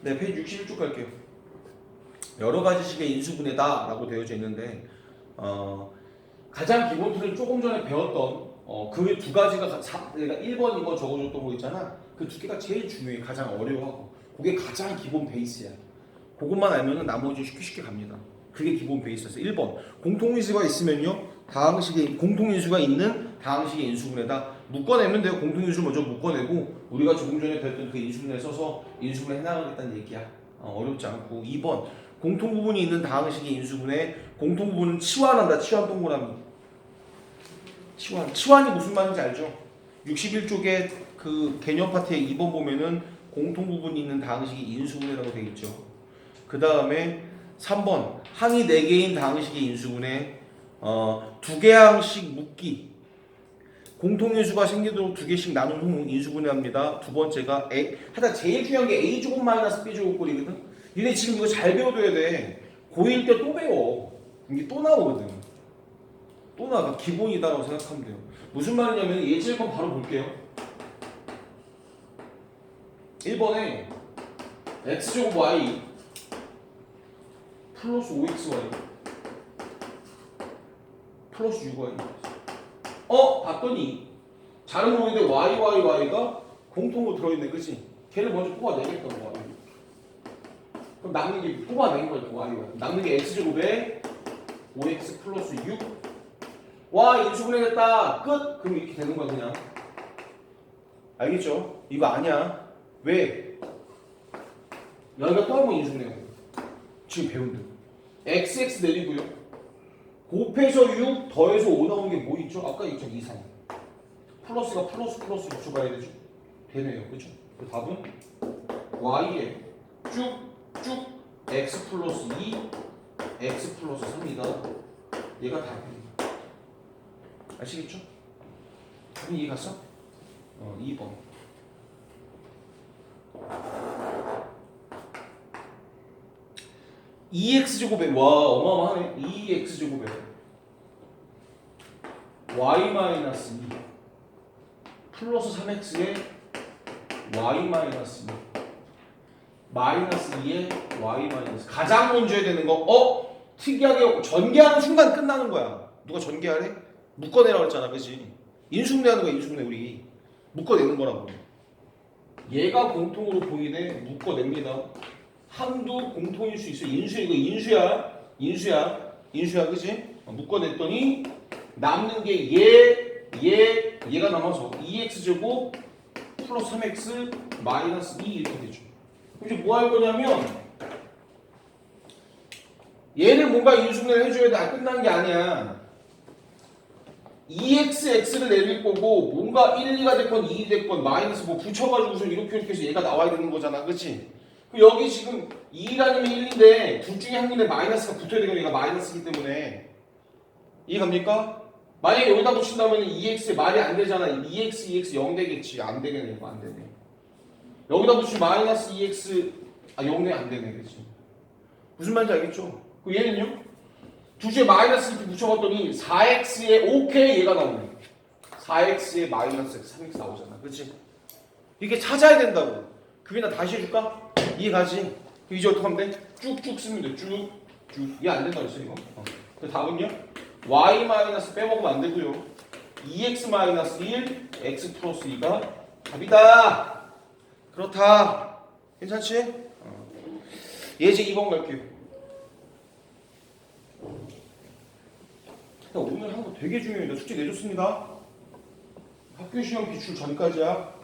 네, 페이지 61쪽 갈게요. 여러 가지 식의 인수분해다라고 되어져 있는데 어, 가장 기본 틀을 조금 전에 배웠던 어, 그 두 가지가 가- 사, 내가 1번, 2번 적어줬던 거 있잖아. 그 두 개가 제일 중요해. 가장 어려워하고. 그게 가장 기본 베이스야. 그것만 알면은 나머지 쉽게 쉽게 갑니다. 그게 기본 베이스에서 1번 공통인수가 있으면요 다항식의 공통인수가 있는 다항식의 인수분해다 묶어내면 돼요. 공통인수 먼저 묶어내고 우리가 조금 전에 배웠던 그 인수분해 써서 인수분해 해나가겠다는 얘기야. 어, 어렵지 않고. 2번. 공통 부분이 있는 다항식의 인수분해 공통 부분은 치환한다. 치환 동그라미. 치환. 치환이 무슨 말인지 알죠? 61쪽에 그 개념 파트에 2번 보면은 공통 부분이 있는 다항식이 인수분해라고 되어 있죠. 그 다음에 3번. 항이 4개인 다항식의 인수분해 어, 두개 항식 묶기 공통인수가 생기도록 두 개씩 나눈 후 인수분해합니다. 두 번째가 A 하여튼 제일 중요한 게 A 제곱 마이너스 B 제곱 꼴이거든. 얘네 지금 이거 잘 배워둬야 돼. 고1 때 또 배워. 이게 또 나오거든. 또 나가 기본이다라고 생각하면 돼요. 무슨 말이냐면 예제번 바로 볼게요. 1번에 x제곱 y 플러스 5xy 플러스 6y 어? 봤더니 잘은 모르는데 y, y, y가 공통으로 들어있네 그치? 걔를 먼저 뽑아내겠다 뭐 y 그럼 남는 게 뽑아낸 거니까 y, y 남는 게 x제곱에 5x 플러스 6 와 인수분해됐다 끝! 그럼 이렇게 되는 거야 그냥 알겠죠? 이거 아니야 왜? 여기가 또 한 번 인수분해야 돼 지금 배운 대로 xx 내리고요 곱해서 6 더해서 5 나오는 게 뭐 있죠? 아까 있죠 2, 3 플러스가 플러스 플러스 붙여봐야 되죠 되네요 그죠? 그 답은 y에 쭉쭉 x 플러스 2 x 플러스 3이다 얘가 답입니다 아시겠죠? 답은 이해 갔어? 어 2번 2x 제곱에 와 어마어마하네. 2x 제곱에. y 마이너스 2 플러스 3x에 y 마이너스 2 마이너스 2에 y 마이너스. 가장 먼저 해야 되는 거 어? 특이하게 전개하는 순간 끝나는 거야. 누가 전개하래? 묶어내라고 했잖아 그지? 인수분해 하는 거야 인수분해 우리. 묶어내는 거라고. 얘가 공통으로 보이네. 묶어냅니다 한도 공통일 수 있어. 인수 이거 인수야. 인수야. 인수야. 그지? 어, 묶어냈더니 남는 게 얘, 얘, 얘가 남아서 2x 제곱 플러스 3x 마이너스 2 이렇게 되죠. 이제 뭐 할 거냐면 얘를 뭔가 인수분해를 해줘야 돼. 아, 끝난 게 아니야. 2x, x를 내릴 거고 뭔가 1, 2가 됐건 2이 됐건 마이너스 뭐 붙여가지고서 이렇게 이렇게 해서 얘가 나와야 되는 거잖아. 그치? 그 여기 지금 2 아니면 1인데 둘 중에 한 군데 마이너스가 붙어야 되고 얘가 마이너스이기 때문에 이해갑니까? 만약에 여기다 붙인다면 2x에 말이 안 되잖아 2x, 2x 0 되겠지 안 되겠네 이거 안 되네 여기다 붙이면 마이너스 2x 아 0이 안 되네 그치 무슨 말인지 알겠죠? 그 얘는요? 둘째 마이너스 이렇게 붙여봤더니 4x에 오케이 얘가 나오네 4x에 마이너스 3x 나오잖아 그치? 이게 찾아야 된다고 그게나 다시 해줄까? 이해가지? 그 이제 어떻게 하면 돼? 쭉쭉 쓰면 돼. 쭉, 쭉. 이해 안 된다 그랬어 이거. 어. 그 답은요? y 마이너스 빼먹으면 안 되고요. 2x 마이너스 1, x 플러스 2가 답이다. 그렇다. 괜찮지? 어. 예제 2번 갈게요. 야, 오늘 한 거 되게 중요해요. 숙제 내줬습니다. 학교 시험 기출 전까지야.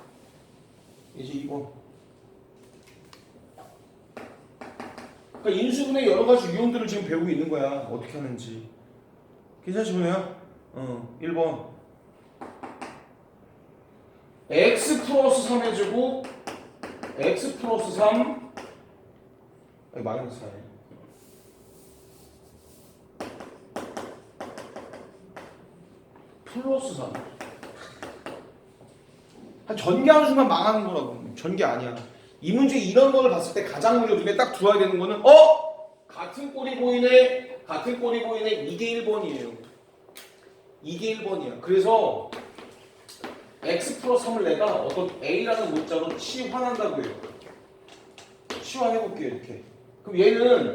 예제 2번. 그러니까 인수분해 여러 가지 유형들을 지금 배우고 있는 거야. 어떻게 하는지. 괜찮지 보네요? 어, 1번. x 플러스 3의 제곱 x 플러스 3 아니 마이너스 4네. 플러스 3. 한 전개하는 순간 망하는 거라고. 전개 아니야. 이 문제 이런 거를 봤을 때 가장 먼저 눈에 딱 들어와야 되는 거는 어? 같은 꼴이 보이네. 같은 꼴이 보이네. 이게 1번이에요. 이게 1번이야. 그래서 x 플러스 3을 내가 어떤 a라는 문자로 치환한다고 해요. 치환해볼게요 이렇게 그럼 얘는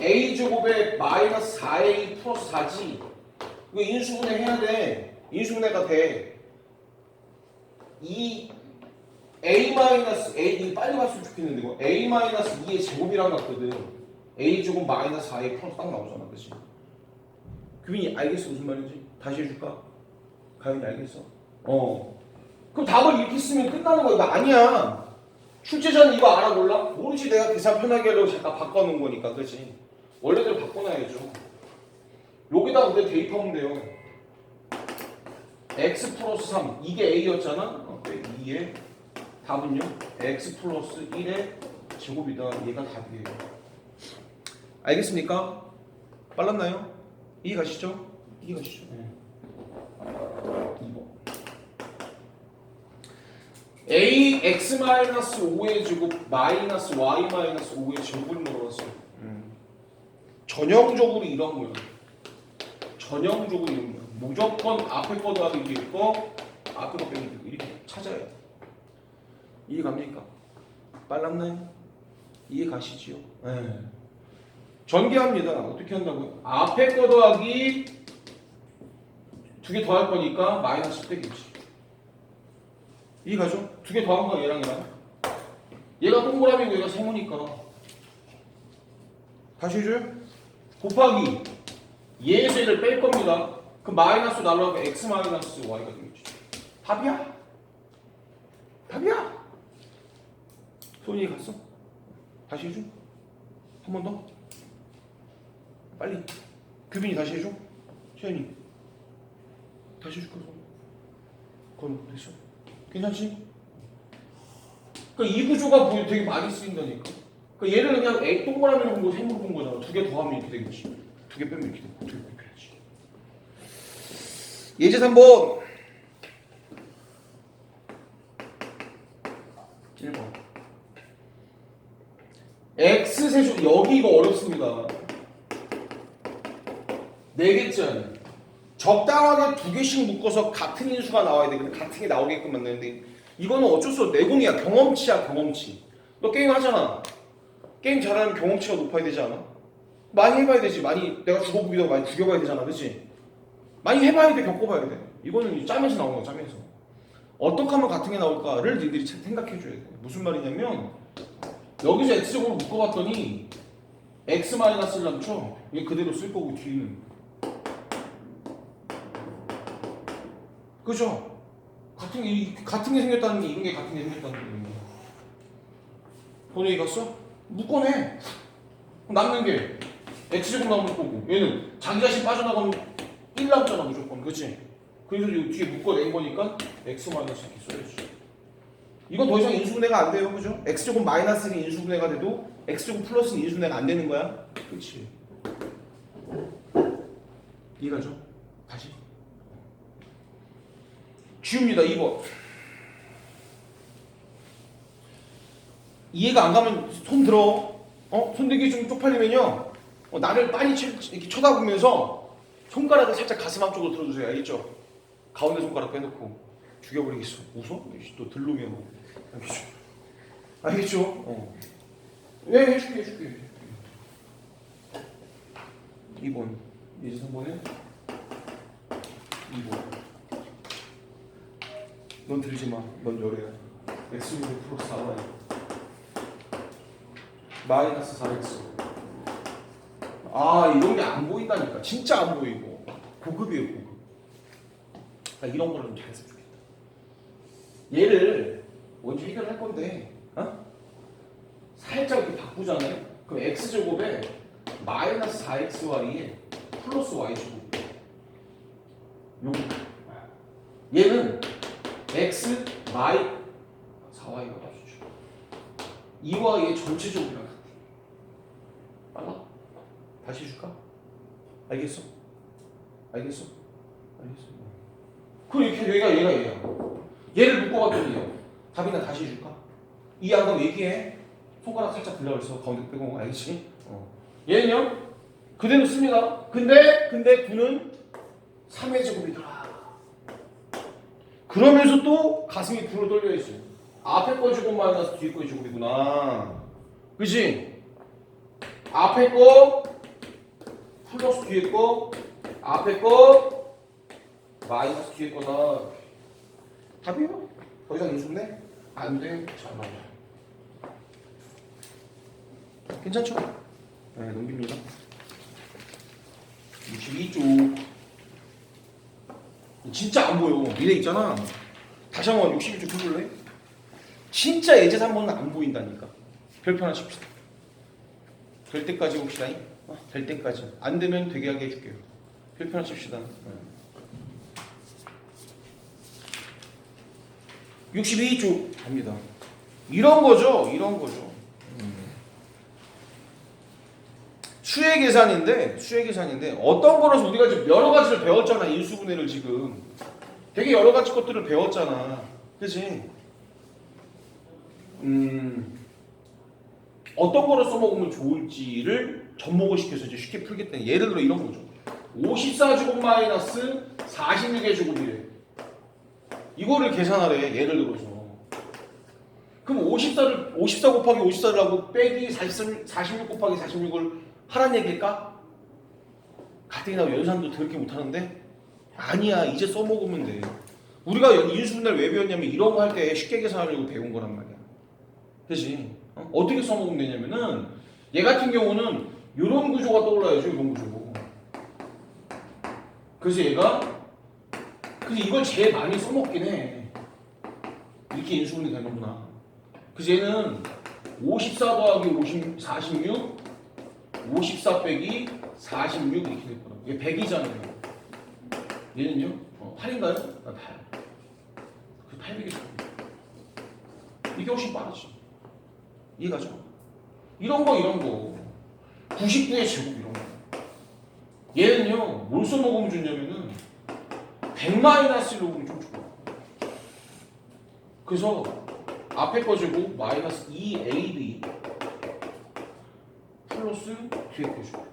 a 제곱에 마이너스 4a 플러스 4지 이거 인수분해 해야 돼 인수분해가 돼 이 a 마이너스 a 빨리 봤으면 좋겠는데 이거 a 마이너스 2의 제곱이라고 났거든. A 제곱 마이너스 4a 플러스 딱 나오잖아 그치? 규빈이 알겠어 무슨 말인지? 다시 해줄까? 가연이 알겠어? 어. 그럼 답을 이렇게 쓰면 끝나는 거야. 이거 아니야. 출제자는 이거 알아 몰라? 모르지. 내가 계산 편하게 하려고 잠깐 바꿔놓은 거니까 그렇지 원래대로 바꿔놔야죠. 여기다 근데 대입하면 돼요. X 플러스 3 이게 a였잖아? 어, 2에 답은요 x 플러스 1의 제곱이다 얘가 답이에요 알겠습니까? 빨랐나요? 이해 가시죠? 이해 가시죠? 네. 2번 a x 마이너스 5의 제곱 마이너스 y 마이너스 5의 제곱을 물어봤어. 전형적으로 이런 거예요. 전형적으로 이런 거예요. 무조건 앞에 거 더하기 뒤에 거, 앞에 거 빼기 이렇게 찾아야 돼. 이해 갑니까? 빨랐나요? 이해 가시지요? 네. 전개합니다. 어떻게 한다고요? 앞에 거 더하기 두 개 더할 거니까 마이너스 빼기지. 이해가죠? 두 개 더한 거야 얘랑 얘랑 얘가 동그라미고 얘가 세모니까 다시 해줘요? 곱하기 얘에서 얘를 뺄 겁니다 그럼 마이너스 날라가면 x 마이너스 y가 되겠지 답이야 답이야 손이 갔어? 다시 해줘 한 번 더 빨리 규빈이 다시 해줘 시현이 다시 해줄 거야 그럼 됐어 괜찮지? 그러니까 이 구조가 보이- 되게 많이 쓰인다니까. 그러니까 얘를 그냥 애 동그라미로 본 거, 세모로 본 거잖아. 두 개 더하면 이렇게 되겠지. 두 개 빼면 이렇게 되고, 두개 빼면 이렇게 되지. 예제 3번. 1번. X 세조 여기 이거 어렵습니다. 네 아니야. 적당하게 두 개씩 묶어서 같은 인수가 나와야 돼. 근데 같은 게 나오게끔 만드는데 이거는 어쩔 수 없어. 내공이야. 경험치야, 경험치. 너 게임 하잖아. 게임 잘하면 경험치가 높아야 되지 않아? 많이 해봐야 되지. 많이 내가 죽어보기도 많이 죽여봐야 되잖아, 그렇지? 많이 해봐야 돼, 겪어봐야 돼. 이거는 짬에서 나오는 거야, 짬에서. 어떻게 하면 같은 게 나올까를 참 생각해줘야 돼. 무슨 말이냐면 여기서 x적으로 묶어봤더니 x 마이너스를 남죠. 이게 그대로 쓸 거고 뒤는 그죠? 같은 게 이- 같은 게 생겼다는 게 이런 게 같은 게 생겼다는 얘기입니다. 본인이 갔어? 묶어내. 남는 게 x제곱 나오는 거고 얘는 자기 자신 빠져나가면 1 남잖아 무조건 그치? 그래서 이 뒤에 묶어낸 거니까 x 마이너스 이렇게 써야지 이건 더 이상 인수분해가 안 돼요 그죠? x제곱 마이너스는 인수분해가 돼도 x제곱 플러스는 인수분해가 안 되는 거야 그치? 이해가죠? 다시 지웁니다 2번 이해가 안 가면 손 들어 어? 손 들기 좀 쪽팔리면요 어, 나를 빤히 쳐, 이렇게 쳐다보면서 손가락을 살짝 가슴 앞쪽으로 들어주세요 알겠죠? 가운데 손가락 빼놓고 죽여버리겠어 웃어? 또 들놈이야 뭐 알겠죠? 알겠죠? 어. 네 해줄게 해줄게 2번 이제 3번에 2번 넌 들지 마. 넌 열애야. x 제곱 플러스 4y 마이너스 4x 아 이런 게 안 보인다니까 진짜 안 보이고 고급이에요 고급 아, 이런 걸로 좀 잘했으면 좋겠다 얘를 먼저 해결할 건데 어? 살짝 이렇게 바꾸잖아요 그럼 x제곱에 마이너스 4xy에 플러스 y제곱 요거 얘는 x 마이 4y가 맞죠. 이와 얘 전체적으로 같아. 빨라? 다시 해줄까? 알겠어? 알겠어? 알겠어? 그럼 이렇게 여기가 얘가 얘야. 얘를 묶어봤더니 얘. 답이나 다시 해줄까? 가면 얘기해. 손가락 살짝 들려서 가운데 빼고 알겠지? 어. 얘는요? 그대로 씁니다. 근데 근데 9는 3의 제곱이더라. 그러면서 또 가슴이 불어 떨려 있어요. 앞에 거 제곱 마이너스 뒤에 거 제곱이구나. 그지? 앞에 거 플러스 뒤에 거 앞에 거 마이너스 뒤에 거나 답이요? 더 이상 인수네? 안 돼. 잘 맞아. 괜찮죠? 네, 넘깁니다. 62쪽. 진짜 안 보여. 미래 있잖아. 다시 한 번 62쪽 해볼래? 진짜 예제 3번은 안 보인다니까. 별표 하나 칩시다. 될 때까지 봅시다. 어, 될 때까지. 안 되면 되게 하게 해줄게요. 별표 하나 칩시다. 62쪽 갑니다. 이런 거죠. 이런 거죠. 수의 계산인데 수의 계산인데 어떤 거라서 우리가 지금 여러 가지를 배웠잖아 인수분해를 지금 되게 여러 가지 것들을 배웠잖아 그지 음 어떤 거를 써먹으면 좋을지를 접목을 시켜서 이제 쉽게 풀겠다는 예를 들어 이런 거죠 54제곱 마이너스 46의 제곱이래 이거를 계산하래 예를 들어서 그럼 54를 54 곱하기 54를 하고 빼기 46, 46 곱하기 46을 하란 얘기일까? 가뜩이나 연산도 그렇게 못하는데 아니야 이제 써먹으면 돼 우리가 인수분해를 왜 배웠냐면 이런 거 할 때 쉽게 계산하려고 배운 거란 말이야 그지? 어? 어떻게 써먹으면 되냐면은 얘 같은 경우는 이런 구조가 떠올라야죠 이런 구조 그래서 얘가 그래서 이걸 제일 많이 써먹긴 해 이렇게 인수분해 되는구나 얘는 54 더하기 50, 46 54 빼기 46 이렇게 될 거라고. 이게 100이잖아요. 얘는요? 어, 8인가요? 아, 8. 그 800이 이게 훨씬 빠르지. 이해가죠? 이런 거 이런 거. 99의 제곱 이런 거. 얘는요. 뭘 써먹으면 좋냐면은 100 마이너스 1로 보면 좀 좋아. 그래서 앞에 거 제곱 마이너스 2ab 플러스 뒤에 거 제곱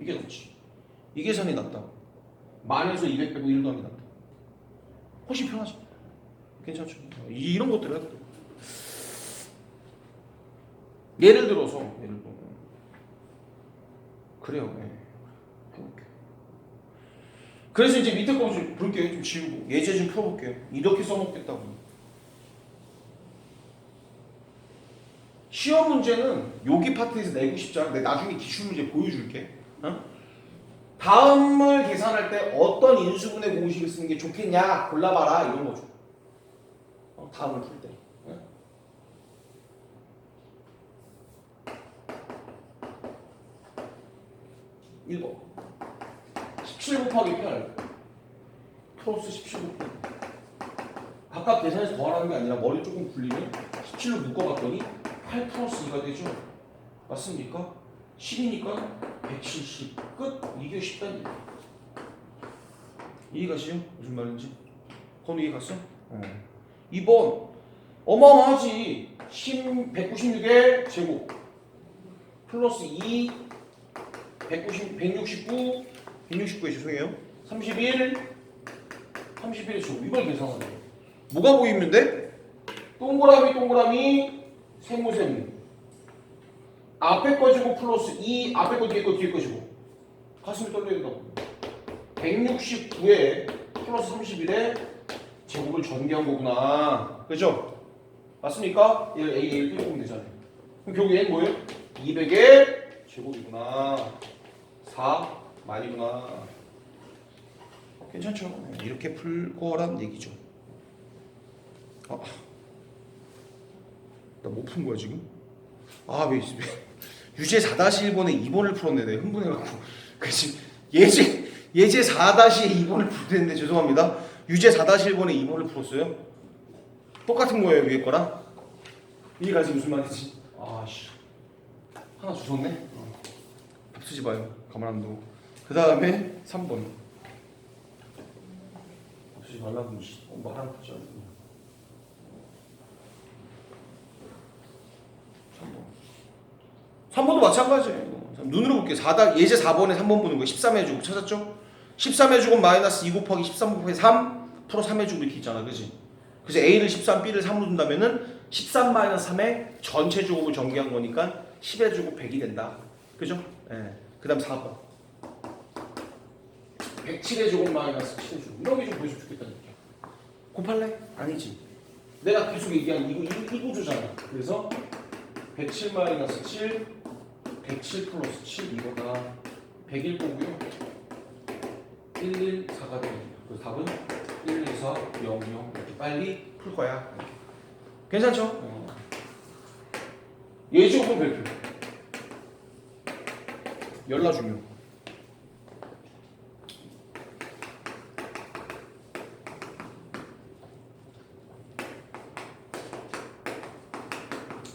이게 낫지. 이 계산이 낫다. 만에서 200 빼고 1 더하기 낫다. 훨씬 편하지. 괜찮죠? 이- 이런 것들을 해도 돼 예를 들어서 예를 들어. 그래요. 예. 그래서 이제 밑에 거좀 볼게요 좀 지우고 예제 좀 풀어볼게요 이렇게 써먹겠다고 시험 문제는 여기 파트에서 내고 싶지 않아. 내가 나중에 기출 문제 보여줄게. 어? 다음을 계산할 때 어떤 인수분해 공식을 쓰는 게 좋겠냐 골라봐라 이런 거죠. 어, 다음을 풀 때. 어? 일 1번 17 곱하기 8 플러스 17 곱하기 각각 계산해서 더하라는 게 아니라 머리 조금 굴리면 17로 묶어봤더니 8 플러스 2가 되죠? 맞습니까? 10이니까 170 끝! 이게 쉽다니 이해가시죠? 무슨 말인지? 그건 이해갔어? 어. 2번 어마어마하지 10, 196의 제곱 플러스 2 190, 169 169에 죄송해요 31 31의 제곱 이걸 계산하네 뭐가 보이면 돼? 동그라미 동그라미 세모 세모 앞에 거 제곱 플러스 2 앞에 거 뒤에 거 뒤에 거 제곱 가슴이 떨려야 된다고 169에 플러스 31에 제곱을 전개한 거구나 그죠? 맞습니까? 얘를 A, A를 떼보면 되잖아요 그럼 결국 얘는 뭐예요? 200의 제곱이구나 4 만이구나 괜찮죠? 네, 이렇게 풀 거란 얘기죠 아, 나 못 푼 거야 지금? 아, 왜, 왜 유제 4-1번에 2번을 풀었네. 내가 흥분해갖고. 그치. 예제, 예제 4-2번을 풀었는데 죄송합니다. 유제 4-1번에 2번을 풀었어요. 똑같은 거예요, 위에 거랑. 이해가 지 무슨 말인지. 아, 씨. 하나 주웠네? 어. 밥 쓰지 마요. 가만 안 두고. 그 다음에 3번. 밥 쓰지 말라고, 씨. 엄마 하나 풀지 않고. 3번. 3번도 마찬가지예요. 눈으로 볼게요. 4다, 예제 4번에 3번 보는 거 13의 주고 찾았죠? 13의 주고 마이너스 2 곱하기 13 곱하기 3 프로 3의 주고 이렇게 있잖아. 그지? 그래서 A를 13, B를 3으로 둔다면은 13 마이너스 3의 전체 제곱을 전개한 거니까 10의 제곱 100이 된다. 그죠? 예. 그 다음 4번. 107의 제곱 마이너스 7의 제곱. 이런 게좀 보여주면 좋겠다는 얘기야. 곱할래? 아니지. 내가 계속 얘기한 이거, 이, 이 구조잖아. 그래서 107 마이너스 7, 107 플러스 7 이거가 100일 거고요. 1, 1, 4가 됩니다. 그래서 답은 1, 2, 4, 0, 0 이렇게 빨리 풀 거야. 괜찮죠? 어. 예제곱은 별표. 열라 중요.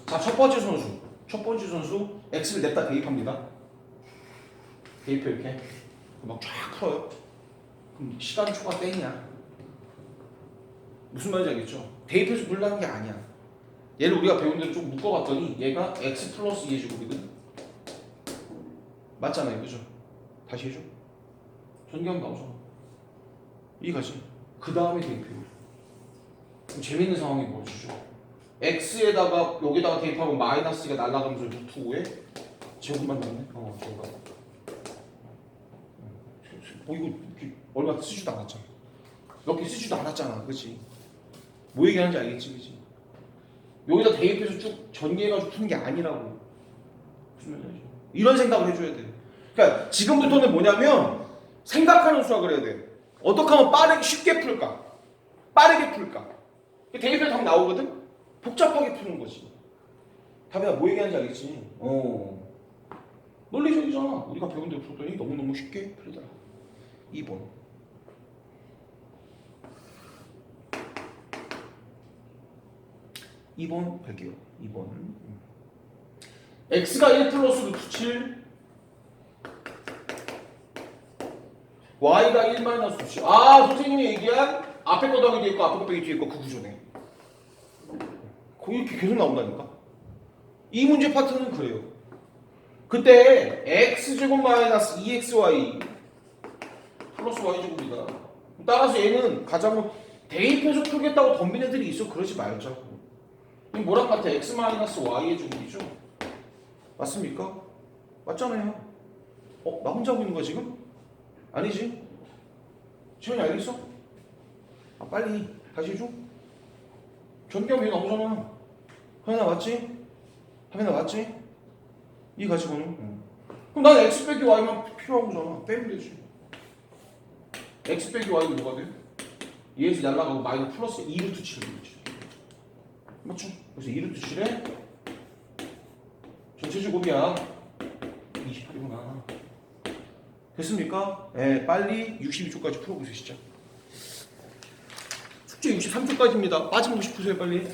자, 첫 번째 선수. 첫 번째 선수 x를 냈다 대입합니다. 대입해 이렇게. 막 쫙 풀어요. 그럼 시간 초과 땡이야. 무슨 말인지 알겠죠? 대입해서 풀라는 게 아니야. 얘를 우리가 배운 대로 좀 묶어봤더니 얘가 x 플러스 2의 제곱이거든. 맞잖아요, 그죠? 다시 해줘. 전개하면 나오잖아. 이해가지? 그 다음에 대입해요. 재밌는 상황이 뭐죠? X에다가 여기다가 대입하면 마이너스가 날아가면서 루트 5에 제곱만 남네. 어, 제곱. 어 이거 얼마 쓰지도 않았잖아. 몇개 쓰지도 않았잖아, 그렇지? 뭐 얘기하는지 알겠지, 그렇지? 여기다 대입해서 쭉 전개해가지고 푸는 게 아니라고. 이런 생각을 해줘야 돼. 그러니까 지금부터는 뭐냐면 생각하는 수학을 해야 돼. 어떻게 하면 빠르게 쉽게 풀까? 빠르게 풀까? 대입해서 답 나오거든. 복잡하게 푸는 거지. 답이야 뭐 얘기하는지 알겠지? 어. 논리적이잖아. 우리가 배운 대로 풀더니 너무너무 쉽게 풀더라. 2번. 이번 볼게요. 2번. x가 1 플러스 루트 7 y가 1 마이너스 루트 7. 아 선생님이 얘기한 앞에 거 더하기 뒤에 거 앞에 거 빼기 뒤에 거그 구조네. 거 이렇게 계속 나온다니까. 이 문제 파트는 그래요. 그때 x 제곱 마이너스 2xy 플러스 y 제곱이다. 따라서 얘는 가장 대입해서 풀겠다고 덤빈 애들이 있어. 그러지 말자고. 이거 뭐랑 같아? x 마이너스 y의 제곱이죠. 맞습니까? 맞잖아요. 어, 나 혼자 하고 있는 거야 지금? 아니지? 지현이 알겠어? 아 빨리 다시 해줘. 얘 나오잖아. 하나 맞지? 하나 맞지? 이 가지고는. 응. 그럼 난 x 빼기 y만 필요한 거잖아. 빼면 되지. x 빼기 y는 뭐가 돼? 얘에서 날라가고 마이너스 플러스 2루트 7이 되지. 맞죠? 그래서 2루트 7에 전체 제곱이야. 28이구나. 됐습니까? 네, 빨리 62초까지 풀어보세요, 진짜. 숙제 63초까지입니다. 빠짐없이 푸세요, 빨리.